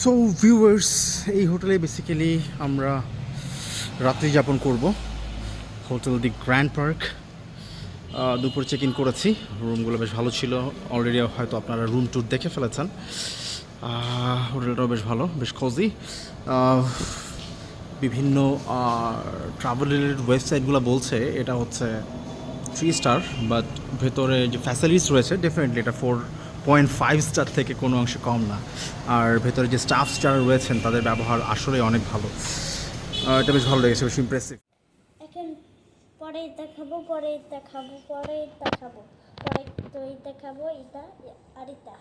So viewers এই হোটেলে basically আমরা রাত্রি যাপন করব। Hotel the grand park. দুপুর চেক ইন করেছি। রুমগুলো বেশ ভালো ছিল। অলরেডি হয়তো আপনারা রুম ট্যুর দেখে ফেলেছেন। হোটেলটাও বেশ ভালো, বেশ কজি বিভিন্ন ট্রাভেল রিলেটেড ওয়েবসাইটগুলো বলছে, এটা হচ্ছে থ্রি স্টার বাট ভেতরে যে ফ্যাসিলিটিস রয়েছে ডেফিনেটলি এটা ফোর পয়েন্ট ফাইভ স্টার থেকে কোনো অংশে কম না। আর ভেতরে যে স্টাফ যারা রয়েছেন, তাদের ব্যবহার আসলে অনেক ভালো। এটা বেশ ভালো লেগেছে, বেশ ইমপ্রেসিভ পরে দেখাবো পরে দেখাবো পরে দেখাবো, পরে তো দেখাবো, এটা আর এটা।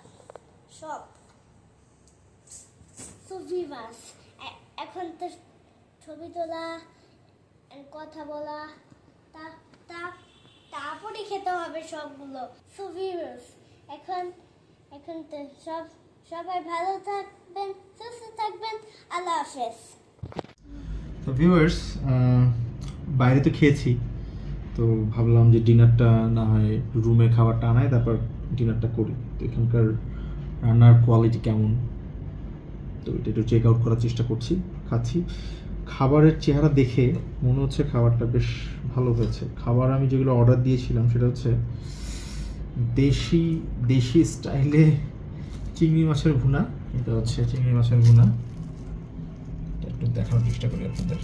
সব। সুভিভাস এখন তো ছবি তোলা কথা বলা, তা তা তারপরে খেতে হবে সবগুলো। সুভিভাস এখন এখন তো সব, সবাই ভালো থাকবেন, সুস্থ থাকবেন, আল্লাহ হাফেজ। তো ভিউয়ার্স বাইরে তো খেয়েছি, তো ভাবলাম যে ডিনারটা না হয় রুমে খাবারটা আনাই, তারপর ডিনারটা করি। তো এখানকার রান্নার কোয়ালিটি কেমন? তো এটা একটু চেক আউট করার চেষ্টা করছি, খাচ্ছি। খাবারের চেহারা দেখে মনে হচ্ছে খাবারটা বেশ ভালো হয়েছে। খাবার আমি যেগুলো অর্ডার দিয়েছিলাম, সেটা হচ্ছে দেশি দেশি স্টাইলে চিংড়ি মাছের ভুনা। এটা হচ্ছে চিংড়ি মাছের ভুনা। একটু দেখানোর চেষ্টা করি আপনাদের।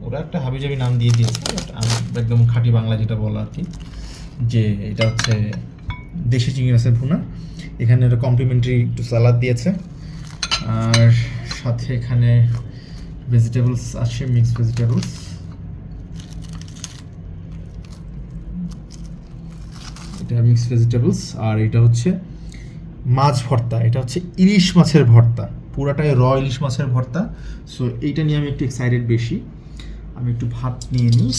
ওরা একটা হাবিজাবি নাম দিয়ে দিয়েছে, but আমি একদম খাঁটি বাংলা যেটা বলা আর কি, যে এটা হচ্ছে দেশি চিংড়ি মাছের ভুনা। এখানে একটা কমপ্লিমেন্টারি একটু সালাদ দিয়েছে। আর সাথে এখানে ভেজিটেবলস আছে মিক্স ভেজিটেবলস এটা মিক্স ভেজিটেবলস আর এটা হচ্ছে মাছ ভর্তা, এটা হচ্ছে ইলিশ মাছের ভর্তা, পুরাটাই র ইলিশ মাছের ভর্তা। সো এইটা নিয়ে আমি একটু এক্সাইটেড বেশি। আমি একটু ভাত নিয়ে নিই।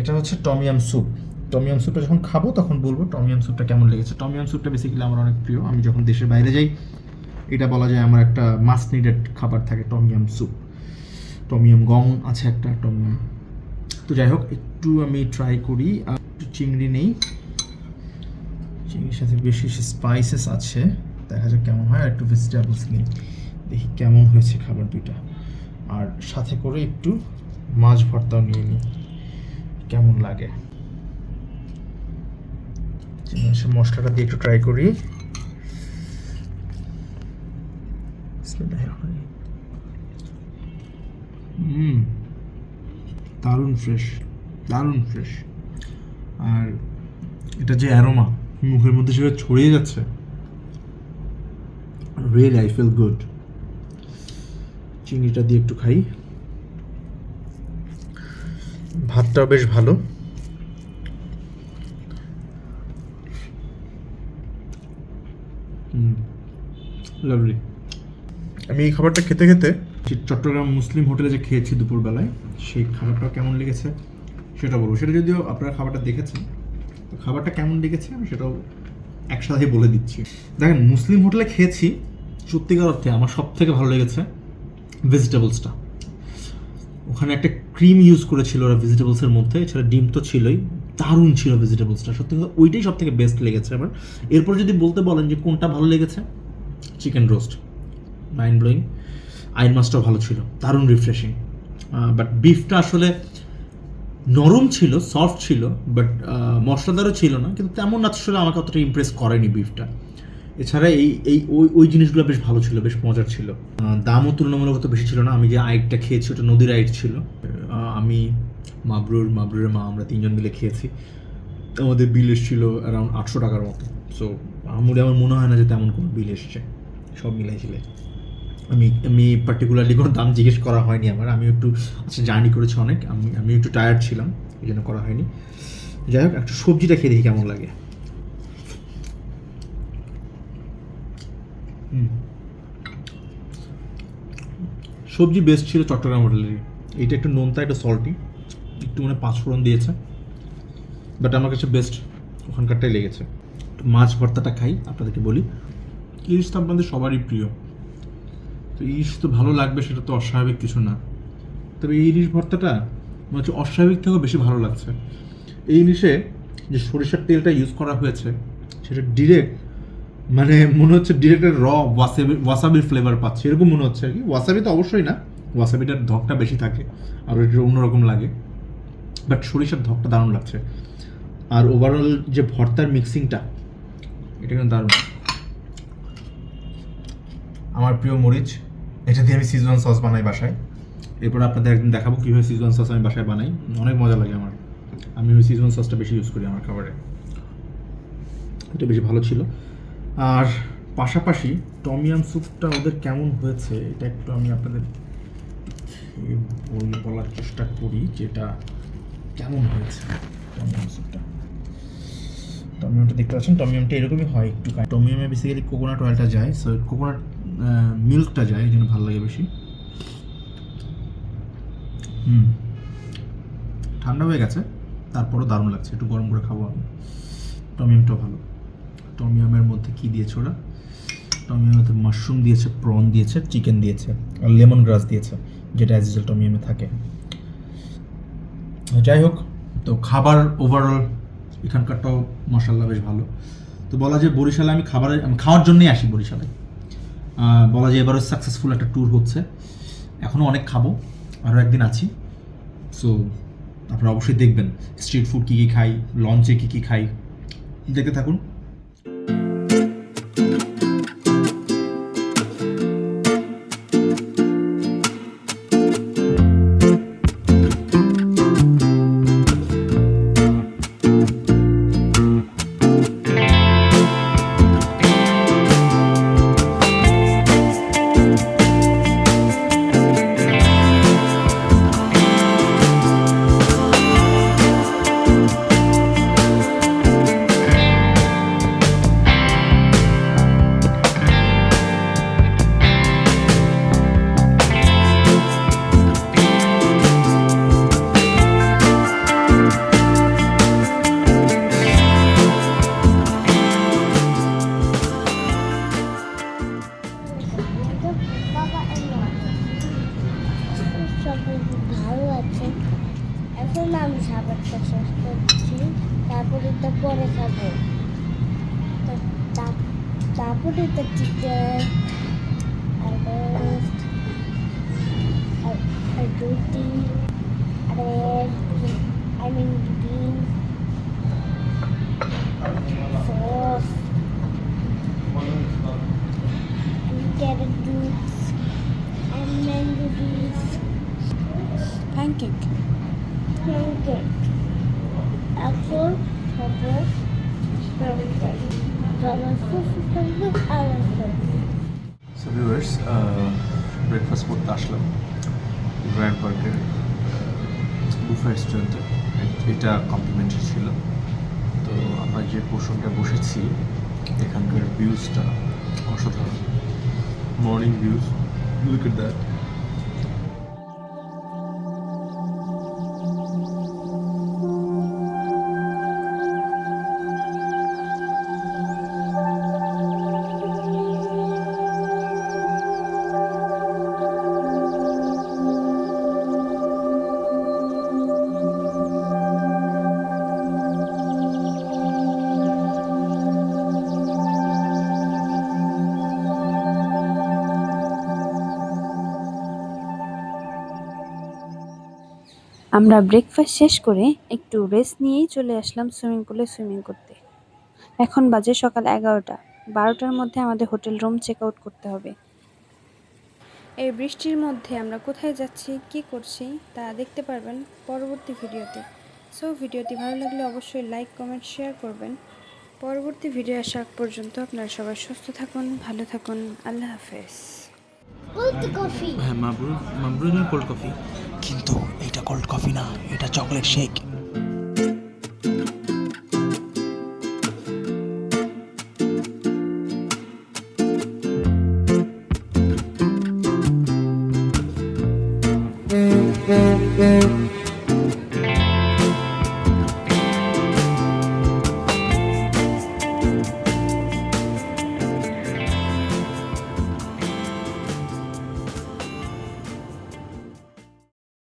এটা হচ্ছে টমিয়াম স্যুপ টমিয়াম স্যুপটা যখন খাব, তখন বলব টমিয়াম স্যুপটা কেমন লেগেছে। টমিয়াম স্যুপটা বেসিক্যালি আমার অনেক প্রিয়। আমি যখন দেশের বাইরে যাই, এটা বলা যায় আমার একটা মাস্ট নিডেড খাবার থাকে টমিয়াম স্যুপ টমিয়াম গং আছে একটা টমিয়াম তো যাই হোক, একটু আমি ট্রাই করি। চিংড়ি নেই। চিংড়ির সাথে বেশি স্পাইসেস আছে। দেখা যাক কেমন হয়। আর একটু ভেজিটেবলস নিই দেখি কেমন হয়েছে খাবার দুইটা। আর সাথে করে একটু মাছ ভর্তাও নিয়ে নিই। কেমন লাগে? মশলাটা দিয়ে একটু ট্রাই করি। হুম দারুণ ফ্রেশ দারুণ ফ্রেশ আর এটা যে অ্যারোমা মুখের মধ্যে সেটা ছড়িয়ে যাচ্ছে। রিয়েলি আই ফিল গুড চিংড়িটা দিয়ে একটু খাই। ভাতটাও বেশ ভালো। লাভলি আমি এই খাবারটা খেতে খেতে চট্টগ্রাম মুসলিম হোটেলে যে খেয়েছি দুপুরবেলায়, সেই খাবারটা কেমন লেগেছে? সেটা বলব। সেটা যদিও আপনারা খাবারটা দেখেছেন, তো খাবারটা কেমন লেগেছে আমি সেটাও একসাথে বলে দিচ্ছি। দেখেন, মুসলিম হোটেলে খেয়েছি, সত্যিকার অর্থে আমার সব থেকে ভালো লেগেছে ভেজিটেবলসটা ওখানে একটা ক্রিম ইউজ করেছিল ওরা ভেজিটেবলসের মধ্যে এছাড়া ডিম তো ছিলই, দারুণ ছিল ভেজিটেবলসটা সত্যি কথা, ওইটাই সব থেকে বেস্ট লেগেছে আমার। এরপর যদি বলতে বলেন যে কোনটা ভালো লেগেছে চিকেন রোস্ট মাইন্ড ব্লোয়িং আইন মাছটাও ভালো ছিল, দারুণ রিফ্রেশিং বাট বিফটা আসলে নরম ছিল সফট ছিল বাট মশলাদারও ছিল না, কিন্তু তেমন আসলে আমাকে অতটা ইমপ্রেস করেনি বিফটা এছাড়া এই এই, ওই ওই জিনিসগুলো বেশ ভালো ছিল, বেশ মজার ছিল। দামও তুলনামূলক অত বেশি ছিল না, আমি যে আইটটা খেয়েছি ওটা নদীর আইট ছিল। আমি, মাবরুর মাবরুরের মা, আমরা তিনজন মিলে খেয়েছি। আমাদের বিল এসেছিল অ্যারাউন্ড আটশো টাকার মতো। সো আমার আমার মনে হয় না যে তেমন কোনো বিল এসছে। সব মিলাইছিলে আমি আমি পার্টিকুলারলি কোনো দাম জিজ্ঞেস করা হয়নি আমার। আমি একটু আচ্ছা জার্নি করেছি অনেক। আমি আমি একটু টায়ার্ড ছিলাম, এই জন্য করা হয়নি। যাই হোক, একটু সবজিটা খেয়ে দেখি কেমন লাগে। সবজি বেস্ট ছিল চট্টগ্রাম হোটেলেরই এইটা একটু নোনতা, একটু সল্টি একটু মানে পাঁচফোড়ন দিয়েছে। বাট আমার কাছে বেস্ট ওখানকারটাই লেগেছে। মাছ ভর্তাটা খাই, আপনাদেরকে বলি। ইলিশ তো আপনাদের সবারই প্রিয়। তো ইলিশ তো ভালো লাগবে, সেটা তো অস্বাভাবিক কিছু না। তবে এই ইলিশ ভর্তাটা মনে হচ্ছে অস্বাভাবিক থেকেও বেশি ভালো লাগছে। এই ইলিশে যে সরিষার তেলটা ইউজ করা হয়েছে, সেটা ডিরেক্ট মানে মনে হচ্ছে ডিরেক্টের র ওয়াসাবি ওয়াসাবির ফ্লেভার পাচ্ছে। এরকম মনে হচ্ছে আর কি। ওয়াসাবি তো অবশ্যই না। ওয়াসাবিটার ধকটা বেশি থাকে আর একটু অন্যরকম লাগে। বাট সরিষার ধকটা দারুণ লাগছে। আর ওভারঅল যে ভর্তার মিক্সিংটা এটা কিন্তু দারুণ। আমার প্রিয় মরিচ এটা দিয়ে আমি সিজওয়ান সস বানাই বাসায়। এরপর আপনাদের একদিন দেখাবো কীভাবে সিজওয়ান সস আমি বাসায় বানাই। অনেক মজা লাগে আমার। আমি ওই সিজওয়ান সসটা বেশি ইউজ করি আমার খাবারে। এটা বেশি ভালো ছিল। আর পাশাপাশি টমিয়াম স্যুপটা ওদের কেমন হয়েছে, এটা একটু আমি আপনাদের বলার চেষ্টা করি যেটা কেমন হয়েছে টমিয়াম স্যুপটা টমিয়ামটা দেখতে পাচ্ছেন টমিয়ামটা এরকমই হয় একটু টমিয়ামে বেসিক্যালি কোকোনাট অয়েলটা যায় সো কোকোনাট মিল্কটা যায়, এই জন্য ভালো লাগে বেশি। হুম। ঠান্ডা হয়ে গেছে, তারপরও দারুণ লাগছে, একটু গরম করে খাব আমি। টমিয়ামটা ভালো। টমিয়ামের মধ্যে কি দিয়েছে ওরা? টমিয়ামের মাশরুম দিয়েছে, প্রন দিয়েছে, চিকেন দিয়েছে, আর লেমন গ্রাস দিয়েছে, যেটা অ্যাজ ইউজুয়াল টমিয়ামে থাকে। যাই হোক, তো খাবার ওভারঅল এখানকারটাও মশাল্লা বেশ ভালো। তো বলা যায় বরিশালে আমি খাবারের খাওয়ার জন্যই আসি বরিশালে। বলা যায় এবারও সাকসেসফুল একটা ট্যুর হচ্ছে। এখনও অনেক খাব, আরও একদিন আছি। সো আপনারা অবশ্যই দেখবেন স্ট্রিট ফুড কী কী খাই লঞ্চে কী কী খাই। দেখে থাকুন। এখন আমি খাবারটা শেষ করছি তারপরে তো পরে খাব তারপরে তো চিকেন আর রুটি, আর আই মিন ডিম sauce carrot juice, and mango juice pancake. Pancake, আর সো ভিউয়ার্স ব্রেকফাস্ট করতে আসলাম। গ্র্যান্ড পার্কের বুফে রেস্টুরেন্টে এটা কমপ্লিমেন্টারি ছিল। তো আমরা যে পোর্শনটা বসেছি এখানকার ভিউজটা অসাধারণ। Morning views look at that আমরা ব্রেকফাস্ট শেষ করে একটু রেস্ট নিয়েই চলে আসলাম সুইমিং পুলে সুইমিং করতে। এখন বাজে সকাল এগারোটা। বারোটার মধ্যে আমাদের হোটেল রুম চেক আউট করতে হবে। এই বৃষ্টির মধ্যে আমরা কোথায় যাচ্ছি কি করছি তা দেখতে পারবেন পরবর্তী ভিডিওতে। সো ভিডিওটি ভালো লাগলে অবশ্যই লাইক কমেন্ট শেয়ার করবেন। পরবর্তী ভিডিও আসা পর্যন্ত আপনারা সবাই সুস্থ থাকুন ভালো থাকুন। আল্লাহ হাফেজ। Coffee. হ্যাঁ মাবরুর কোল্ড কফি কিন্তু এটা কোল্ড কফি না এটা চকলেট শেক